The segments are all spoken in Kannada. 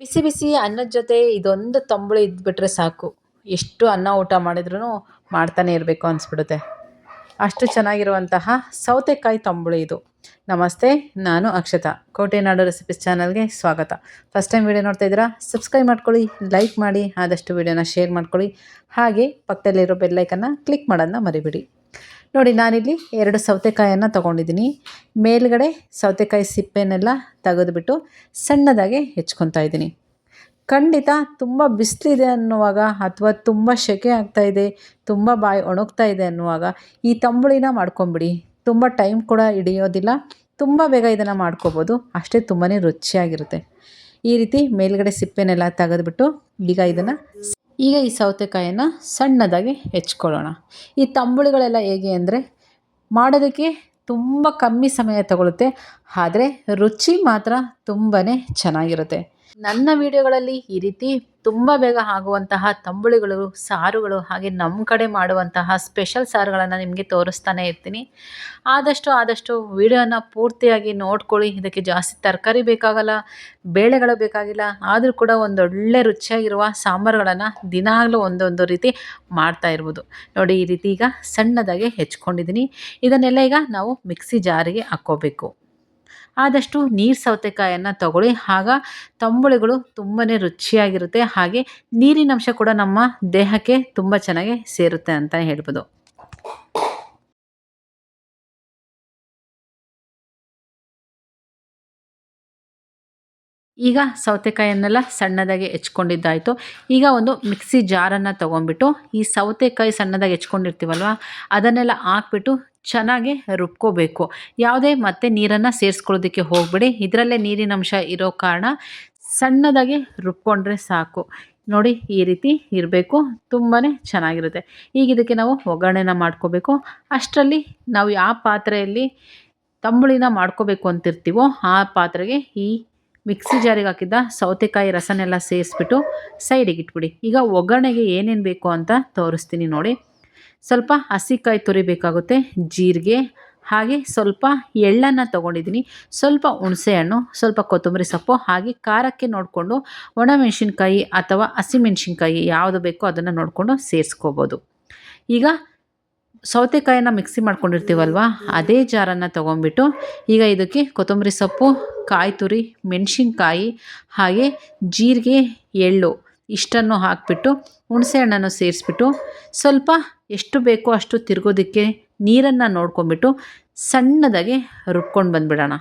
ಬಿಸಿ ಬಿಸಿ ಅನ್ನದ ಜೊತೆ ಇದೊಂದು ತಂಬುಳಿ ಇದ್ಬಿಟ್ರೆ ಸಾಕು. ಎಷ್ಟು ಅನ್ನ ಊಟ ಮಾಡಿದ್ರೂ ಮಾಡ್ತಾನೆ ಇರಬೇಕು ಅನಿಸ್ಬಿಡುತ್ತೆ. ಅಷ್ಟು ಚೆನ್ನಾಗಿರುವಂತಹ ಸೌತೆಕಾಯಿ ತಂಬುಳಿ ಇದು. ನಮಸ್ತೆ, ನಾನು ಅಕ್ಷತಾ. ಕೋಟೆನಾಡು ರೆಸಿಪೀಸ್ ಚಾನಲ್ಗೆ ಸ್ವಾಗತ. ಫಸ್ಟ್ ಟೈಮ್ ವೀಡಿಯೋ ನೋಡ್ತಾ ಇದ್ದೀರಾ? ಸಬ್ಸ್ಕ್ರೈಬ್ ಮಾಡ್ಕೊಳ್ಳಿ, ಲೈಕ್ ಮಾಡಿ, ಆದಷ್ಟು ವೀಡಿಯೋನ ಶೇರ್ ಮಾಡ್ಕೊಳ್ಳಿ. ಹಾಗೆ ಪಕ್ಕದಲ್ಲಿರೋ ಬೆಲ್ಲೈಕನ್ನು ಕ್ಲಿಕ್ ಮಾಡೋದನ್ನ ಮರಿಬಿಡಿ. ನೋಡಿ, ನಾನಿಲ್ಲಿ ಎರಡು ಸೌತೆಕಾಯನ್ನು ತೊಗೊಂಡಿದ್ದೀನಿ. ಮೇಲ್ಗಡೆ ಸೌತೆಕಾಯಿ ಸಿಪ್ಪೆನೆಲ್ಲ ತೆಗೆದುಬಿಟ್ಟು ಸಣ್ಣದಾಗಿ ಹೆಚ್ಕೊತಾ ಇದ್ದೀನಿ. ಖಂಡಿತ ತುಂಬ ಬಿಸಿಲಿದೆ ಅನ್ನುವಾಗ ಅಥವಾ ತುಂಬ ಸೆಕೆ ಆಗ್ತಾಯಿದೆ ತುಂಬ ಬಾಯಿ ಒಣಗ್ತಾ ಇದೆ ಅನ್ನುವಾಗ ಈ ತಂಬುಳಿನ ಮಾಡ್ಕೊಂಬಿಡಿ. ತುಂಬ ಟೈಮ್ ಕೂಡ ಹಿಡಿಯೋದಿಲ್ಲ, ತುಂಬ ಬೇಗ ಇದನ್ನು ಮಾಡ್ಕೋಬೋದು, ಅಷ್ಟೇ ತುಂಬಾ ರುಚಿಯಾಗಿರುತ್ತೆ. ಈ ರೀತಿ ಮೇಲ್ಗಡೆ ಸಿಪ್ಪೆನೆಲ್ಲ ತೆಗೆದುಬಿಟ್ಟು ಈಗ ಇದನ್ನು ಈಗ ಈ ಸೌತೆಕಾಯನ್ನು ಸಣ್ಣದಾಗಿ ಹೆಚ್ಕೊಳ್ಳೋಣ. ಈ ತಂಬುಳಿಗಳೆಲ್ಲ ಹೇಗೆ ಅಂದರೆ ಮಾಡೋದಕ್ಕೆ ತುಂಬ ಕಮ್ಮಿ ಸಮಯ ತಗೊಳುತ್ತೆ, ಆದರೆ ರುಚಿ ಮಾತ್ರ ತುಂಬಾ ಚೆನ್ನಾಗಿರುತ್ತೆ. ನನ್ನ ವಿಡಿಯೋಗಳಲ್ಲಿ ಈ ರೀತಿ ತುಂಬ ಬೇಗ ಆಗುವಂತಹ ತಂಬುಳಿಗಳು, ಸಾರುಗಳು ಹಾಗೆ ನಮ್ಮ ಕಡೆ ಮಾಡುವಂತಹ ಸ್ಪೆಷಲ್ ಸಾರುಗಳನ್ನು ನಿಮಗೆ ತೋರಿಸ್ತಾನೆ ಇರ್ತೀನಿ. ಆದಷ್ಟು ಆದಷ್ಟು ವಿಡಿಯೋನ ಪೂರ್ತಿಯಾಗಿ ನೋಡ್ಕೊಳ್ಳಿ. ಇದಕ್ಕೆ ಜಾಸ್ತಿ ತರಕಾರಿ ಬೇಕಾಗಲ್ಲ, ಬೇಳೆಗಳು ಬೇಕಾಗಿಲ್ಲ, ಆದರೂ ಕೂಡ ಒಂದೊಳ್ಳೆ ರುಚಿಯಾಗಿರುವ ಸಾಂಬಾರುಗಳನ್ನು ದಿನಾಗಲೂ ಒಂದೊಂದು ರೀತಿ ಮಾಡ್ತಾ ಇರ್ಬೋದು. ನೋಡಿ, ಈ ರೀತಿ ಈಗ ಸಣ್ಣದಾಗಿ ಹೆಚ್ಕೊಂಡಿದ್ದೀನಿ. ಇದನ್ನೆಲ್ಲ ಈಗ ನಾವು ಮಿಕ್ಸಿ ಜಾರಿಗೆ ಹಾಕ್ಕೋಬೇಕು. ಆದಷ್ಟು ನೀರು ಸೌತೆಕಾಯನ್ನು ತಗೊಳ್ಳಿ. ಆಗ ತಂಬುಳಿಗಳು ತುಂಬಾ ರುಚಿಯಾಗಿರುತ್ತೆ. ಹಾಗೆ ನೀರಿನಂಶ ಕೂಡ ನಮ್ಮ ದೇಹಕ್ಕೆ ತುಂಬ ಚೆನ್ನಾಗಿ ಸೇರುತ್ತೆ ಅಂತ ಹೇಳ್ಬೋದು. ಈಗ ಸೌತೆಕಾಯನ್ನೆಲ್ಲ ಸಣ್ಣದಾಗಿ ಹೆಚ್ಕೊಂಡಿದ್ದಾಯಿತು. ಈಗ ಒಂದು ಮಿಕ್ಸಿ ಜಾರನ್ನು ತೊಗೊಂಡ್ಬಿಟ್ಟು ಈ ಸೌತೆಕಾಯಿ ಸಣ್ಣದಾಗಿ ಹೆಚ್ಕೊಂಡಿರ್ತೀವಲ್ವ, ಅದನ್ನೆಲ್ಲ ಹಾಕ್ಬಿಟ್ಟು ಚೆನ್ನಾಗಿ ರುಬ್ಕೋಬೇಕು. ಯಾವುದೇ ಮತ್ತೆ ನೀರನ್ನು ಸೇರಿಸ್ಕೊಳ್ಳೋದಕ್ಕೆ ಹೋಗ್ಬಿಡಿ. ಇದರಲ್ಲೇ ನೀರಿನಂಶ ಇರೋ ಕಾರಣ ಸಣ್ಣದಾಗಿ ರುಬ್ಕೊಂಡ್ರೆ ಸಾಕು. ನೋಡಿ, ಈ ರೀತಿ ಇರಬೇಕು. ತುಂಬಾ ಚೆನ್ನಾಗಿರುತ್ತೆ. ಈಗ ಇದಕ್ಕೆ ನಾವು ಒಗ್ಗರಣೆನ ಮಾಡ್ಕೋಬೇಕು. ಅಷ್ಟರಲ್ಲಿ ನಾವು ಯಾವ ಪಾತ್ರೆಯಲ್ಲಿ ತಂಬುಳಿನ ಮಾಡ್ಕೋಬೇಕು ಅಂತಿರ್ತೀವೋ ಆ ಪಾತ್ರೆಗೆ ಈ ಮಿಕ್ಸಿ ಜಾರಿಗೆ ಹಾಕಿದ್ದ ಸೌತೆಕಾಯಿ ರಸನೆಲ್ಲ ಸೇರಿಸ್ಬಿಟ್ಟು ಸೈಡಿಗೆ ಇಟ್ಬಿಡಿ. ಈಗ ಒಗ್ಗರಣೆಗೆ ಏನೇನು ಬೇಕು ಅಂತ ತೋರಿಸ್ತೀನಿ ನೋಡಿ. ಸ್ವಲ್ಪ ಹಸಿಕಾಯಿ ತುರಿಬೇಕಾಗುತ್ತೆ, ಜೀರಿಗೆ, ಹಾಗೆ ಸ್ವಲ್ಪ ಎಳ್ಳನ್ನು ತೊಗೊಂಡಿದ್ದೀನಿ. ಸ್ವಲ್ಪ ಹುಣಸೆಹಣ್ಣು, ಸ್ವಲ್ಪ ಕೊತ್ತಂಬರಿ ಸೊಪ್ಪು, ಹಾಗೆ ಖಾರಕ್ಕೆ ನೋಡಿಕೊಂಡು ಒಣಮೆಣಸಿನ್ಕಾಯಿ ಅಥವಾ ಹಸಿಮೆಣ್ಸಿನ್ಕಾಯಿ ಯಾವುದು ಬೇಕೋ ಅದನ್ನು ನೋಡಿಕೊಂಡು ಸೇರಿಸ್ಕೋಬೋದು. ಈಗ ಸೌತೆಕಾಯಿನ ಮಿಕ್ಸಿ ಮಾಡ್ಕೊಂಡಿರ್ತೀವಲ್ವ? ಅದೇ ಜಾರನ್ನು ತೊಗೊಂಡ್ಬಿಟ್ಟು ಈಗ ಇದಕ್ಕೆ ಕೊತ್ತಂಬರಿ ಸೊಪ್ಪು, ಕಾಯಿ ತುರಿ, ಮೆಣಸಿನ್ಕಾಯಿ, ಹಾಗೆ ಜೀರಿಗೆ, ಎಳ್ಳು ಇಷ್ಟನ್ನು ಹಾಕಿಬಿಟ್ಟು ಹುಣಸೆಹಣ್ಣನ್ನು ಸೇರಿಸ್ಬಿಟ್ಟು ಸ್ವಲ್ಪ ಎಷ್ಟು ಬೇಕೋ ಅಷ್ಟು ತಿರುಗೋದಕ್ಕೆ ನೀರನ್ನು ನೋಡ್ಕೊಂಬಿಟ್ಟು ಸಣ್ಣದಾಗಿ ರುಬ್ಕೊಂಡು ಬಂದುಬಿಡೋಣ.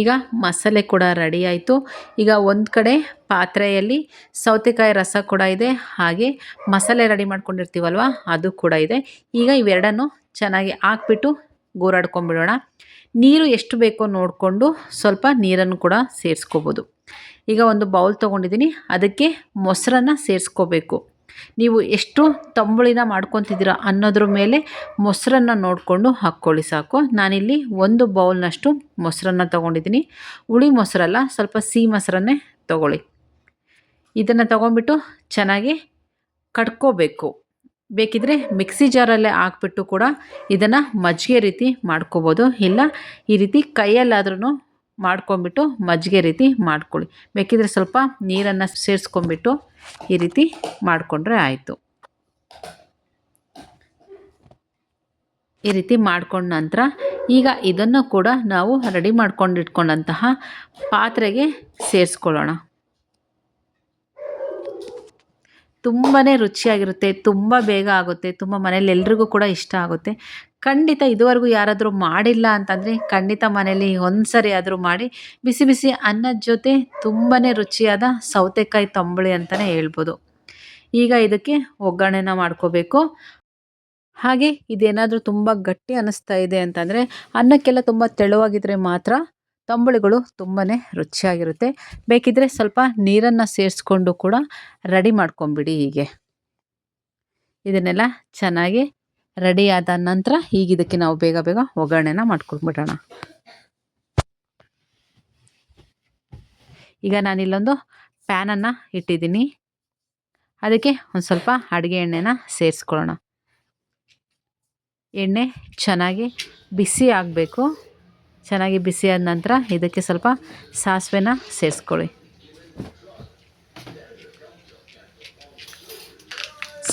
ಈಗ ಮಸಾಲೆ ಕೂಡ ರೆಡಿ ಆಯಿತು. ಈಗ ಒಂದು ಕಡೆ ಪಾತ್ರೆಯಲ್ಲಿ ಸೌತೆಕಾಯಿ ರಸ ಕೂಡ ಇದೆ. ಹಾಗೆ ಮಸಾಲೆ ರೆಡಿ ಮಾಡ್ಕೊಂಡಿರ್ತೀವಲ್ವ, ಅದು ಕೂಡ ಇದೆ. ಈಗ ಇವೆರಡನ್ನು ಚೆನ್ನಾಗಿ ಹಾಕ್ಬಿಟ್ಟು ಗೋರಾಡ್ಕೊಂಡ್ಬಿಡೋಣ. ನೀರು ಎಷ್ಟು ಬೇಕೋ ನೋಡಿಕೊಂಡು ಸ್ವಲ್ಪ ನೀರನ್ನು ಕೂಡ ಸೇರಿಸ್ಕೋಬೋದು. ಈಗ ಒಂದು ಬೌಲ್ ತೊಗೊಂಡಿದ್ದೀನಿ. ಅದಕ್ಕೆ ಮೊಸರನ್ನು ಸೇರಿಸ್ಕೋಬೇಕು. ನೀವು ಎಷ್ಟು ತಂಬುಳಿನ ಮಾಡ್ಕೊತಿದ್ದೀರ ಅನ್ನೋದ್ರ ಮೇಲೆ ಮೊಸರನ್ನು ನೋಡಿಕೊಂಡು ಹಾಕ್ಕೊಳ್ಳಿ ಸಾಕು. ನಾನಿಲ್ಲಿ ಒಂದು ಬೌಲ್ನಷ್ಟು ಮೊಸರನ್ನು ತೊಗೊಂಡಿದ್ದೀನಿ. ಹುಳಿ ಮೊಸರಲ್ಲ, ಸ್ವಲ್ಪ ಸಿಹಿ ಮೊಸರನ್ನೇ ತೊಗೊಳ್ಳಿ. ಇದನ್ನು ತೊಗೊಂಡ್ಬಿಟ್ಟು ಚೆನ್ನಾಗಿ ಕಟ್ಕೋಬೇಕು ಬೇಕಿದ್ರೆ ಮಿಕ್ಸಿ ಜಾರಲ್ಲೇ ಹಾಕ್ಬಿಟ್ಟು ಕೂಡ ಇದನ್ನು ಮಜ್ಜಿಗೆ ರೀತಿ ಮಾಡ್ಕೋಬೋದು. ಇಲ್ಲ, ಈ ರೀತಿ ಕೈಯಲ್ಲಾದ್ರೂ ಮಾಡ್ಕೊಂಬಿಟ್ಟು ಮಜ್ಜಿಗೆ ರೀತಿ ಮಾಡ್ಕೊಳ್ಳಿ. ಬೇಕಿದ್ರೆ ಸ್ವಲ್ಪ ನೀರನ್ನು ಸೇರಿಸ್ಕೊಂಬಿಟ್ಟು ಈ ರೀತಿ ಮಾಡಿಕೊಂಡ್ರೆ ಆಯಿತು. ಈ ರೀತಿ ಮಾಡ್ಕೊಂಡ ನಂತರ ಈಗ ಇದನ್ನು ಕೂಡ ನಾವು ರೆಡಿ ಮಾಡ್ಕೊಂಡಿಟ್ಕೊಂಡಂತಹ ಪಾತ್ರೆಗೆ ಸೇರಿಸ್ಕೊಳ್ಳೋಣ. ತುಂಬಾ ರುಚಿಯಾಗಿರುತ್ತೆ, ತುಂಬ ಬೇಗ ಆಗುತ್ತೆ, ತುಂಬ ಮನೇಲಿ ಎಲ್ರಿಗೂ ಕೂಡ ಇಷ್ಟ ಆಗುತ್ತೆ. ಖಂಡಿತ ಇದುವರೆಗೂ ಯಾರಾದರೂ ಮಾಡಿಲ್ಲ ಅಂತಂದರೆ ಖಂಡಿತ ಮನೇಲಿ ಒಂದು ಸರಿ ಆದರೂ ಮಾಡಿ ಬಿಸಿ ಬಿಸಿ ಅನ್ನದ ಜೊತೆ ತುಂಬಾ ರುಚಿಯಾದ ಸೌತೆಕಾಯಿ ತಂಬುಳಿ ಅಂತಲೇ ಹೇಳ್ಬೋದು. ಈಗ ಇದಕ್ಕೆ ಒಗ್ಗರಣೆನ ಮಾಡ್ಕೋಬೇಕು. ಹಾಗೆ ಇದೇನಾದರೂ ತುಂಬ ಗಟ್ಟಿ ಅನ್ನಿಸ್ತಾ ಇದೆ ಅಂತಂದರೆ ಅನ್ನಕ್ಕೆಲ್ಲ ತುಂಬ ತೆಳುವಾಗಿದ್ದರೆ ಮಾತ್ರ ತಂಬುಳಿಗಳು ತುಂಬಾ ರುಚಿಯಾಗಿರುತ್ತೆ. ಬೇಕಿದ್ದರೆ ಸ್ವಲ್ಪ ನೀರನ್ನು ಸೇರಿಸ್ಕೊಂಡು ಕೂಡ ರೆಡಿ ಮಾಡ್ಕೊಂಬಿಡಿ ಹೀಗೆ. ಇದನ್ನೆಲ್ಲ ಚೆನ್ನಾಗಿ ರೆಡಿ ಆದ ನಂತರ ಈಗ ಇದಕ್ಕೆ ನಾವು ಬೇಗ ಬೇಗ ಒಗ್ಗರಣೆನ ಮಾಡ್ಕೊಂಡ್ಬಿಡೋಣ. ಈಗ ನಾನಿಲ್ಲೊಂದು ಪ್ಯಾನನ್ನು ಇಟ್ಟಿದ್ದೀನಿ. ಅದಕ್ಕೆ ಒಂದು ಸ್ವಲ್ಪ ಅಡುಗೆ ಎಣ್ಣೆನ ಸೇರಿಸ್ಕೊಳ್ಳೋಣ. ಎಣ್ಣೆ ಚೆನ್ನಾಗಿ ಬಿಸಿ ಆಗಬೇಕು. ಚೆನ್ನಾಗಿ ಬಿಸಿ ಆದ ನಂತರ ಇದಕ್ಕೆ ಸ್ವಲ್ಪ ಸಾಸಿವೆನ ಸೇರಿಸ್ಕೊಳ್ಳಿ.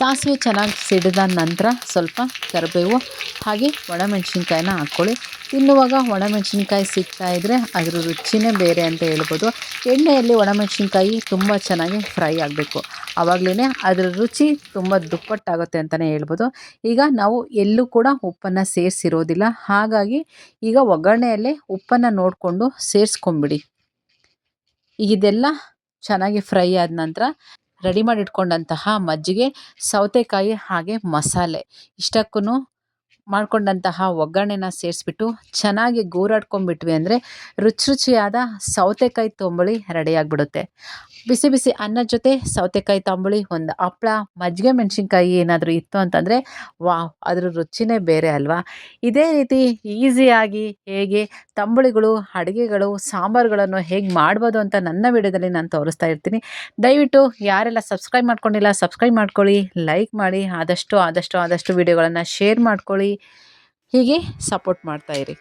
ಸಾಸಿವೆ ಚೆನ್ನಾಗಿ ಸಿಡಿದ ನಂತರ ಸ್ವಲ್ಪ ಕರಿಬೇವು ಹಾಗೆ ಒಣಮೆಣಸಿನ್ಕಾಯಿನ ಹಾಕ್ಕೊಳ್ಳಿ. ತಿನ್ನುವಾಗ ಒಣಮೆಣಸಿನ್ಕಾಯಿ ಸಿಗ್ತಾ ಇದ್ದರೆ ಅದರ ರುಚಿನೇ ಬೇರೆ ಅಂತ ಹೇಳ್ಬೋದು. ಎಣ್ಣೆಯಲ್ಲಿ ಒಣಮೆಣಸಿನ್ಕಾಯಿ ತುಂಬ ಚೆನ್ನಾಗಿ ಫ್ರೈ ಆಗಬೇಕು. ಆವಾಗಲೇ ಅದರ ರುಚಿ ತುಂಬ ದುಪ್ಪಟ್ಟಾಗುತ್ತೆ ಅಂತಲೇ ಹೇಳ್ಬೋದು. ಈಗ ನಾವು ಎಲ್ಲೂ ಕೂಡ ಉಪ್ಪನ್ನು ಸೇರಿಸಿರೋದಿಲ್ಲ. ಹಾಗಾಗಿ ಈಗ ಒಗ್ಗರಣೆಯಲ್ಲೇ ಉಪ್ಪನ್ನು ನೋಡಿಕೊಂಡು ಸೇರಿಸ್ಕೊಂಬಿಡಿ ಇದೆಲ್ಲ ಚೆನ್ನಾಗಿ ಫ್ರೈ ಆದ ನಂತರ ರೆಡಿ ಮಾಡಿ ಇಟ್ಕೊಂಡಂತಹ ಮಜ್ಜಿಗೆ, ಸೌತೆಕಾಯಿ ಹಾಗೆ ಮಸಾಲೆ. ಇಷ್ಟಕ್ಕೂ ಮಾಡಿಕೊಂಡಂತಹ ಒಗ್ಗರಣೆನ ಸೇರಿಸ್ಬಿಟ್ಟು ಚೆನ್ನಾಗಿ ಗೂರಾಡ್ಕೊಂಬಿಟ್ವಿ ಅಂದರೆ ರುಚಿ ರುಚಿಯಾದ ಸೌತೆಕಾಯಿ ತಂಬುಳಿ ರೆಡಿಯಾಗಿಬಿಡುತ್ತೆ ಬಿಸಿ ಬಿಸಿ ಅನ್ನದ ಜೊತೆ ಸೌತೆಕಾಯಿ ತಂಬುಳಿ, ಒಂದು ಹಪ್ಪಳ ಮಜ್ಜಿಗೆ ಮೆಣಸಿನ್ಕಾಯಿ ಏನಾದರೂ ಇತ್ತು ಅಂತಂದರೆ, ವಾವ್, ಅದ್ರ ರುಚಿನೇ ಬೇರೆ ಅಲ್ವಾ? ಇದೇ ರೀತಿ ಈಸಿಯಾಗಿ ಹೇಗೆ ತಂಬುಳಿಗಳು, ಅಡುಗೆಗಳು, ಸಾಂಬಾರುಗಳನ್ನು ಹೇಗೆ ಮಾಡ್ಬೋದು ಅಂತ ನನ್ನ ವಿಡಿಯೋದಲ್ಲಿ ನಾನು ತೋರಿಸ್ತಾ ಇರ್ತೀನಿ. ದಯವಿಟ್ಟು ಯಾರೆಲ್ಲ ಸಬ್ಸ್ಕ್ರೈಬ್ ಮಾಡ್ಕೊಂಡಿಲ್ಲ, ಸಬ್ಸ್ಕ್ರೈಬ್ ಮಾಡ್ಕೊಳ್ಳಿ, ಲೈಕ್ ಮಾಡಿ, ಆದಷ್ಟು ಆದಷ್ಟು ಆದಷ್ಟು ವಿಡಿಯೋಗಳನ್ನು ಶೇರ್ ಮಾಡ್ಕೊಳ್ಳಿ. ಹೀಗೆ ಸಪೋರ್ಟ್ ಮಾಡ್ತಾಯಿರಿ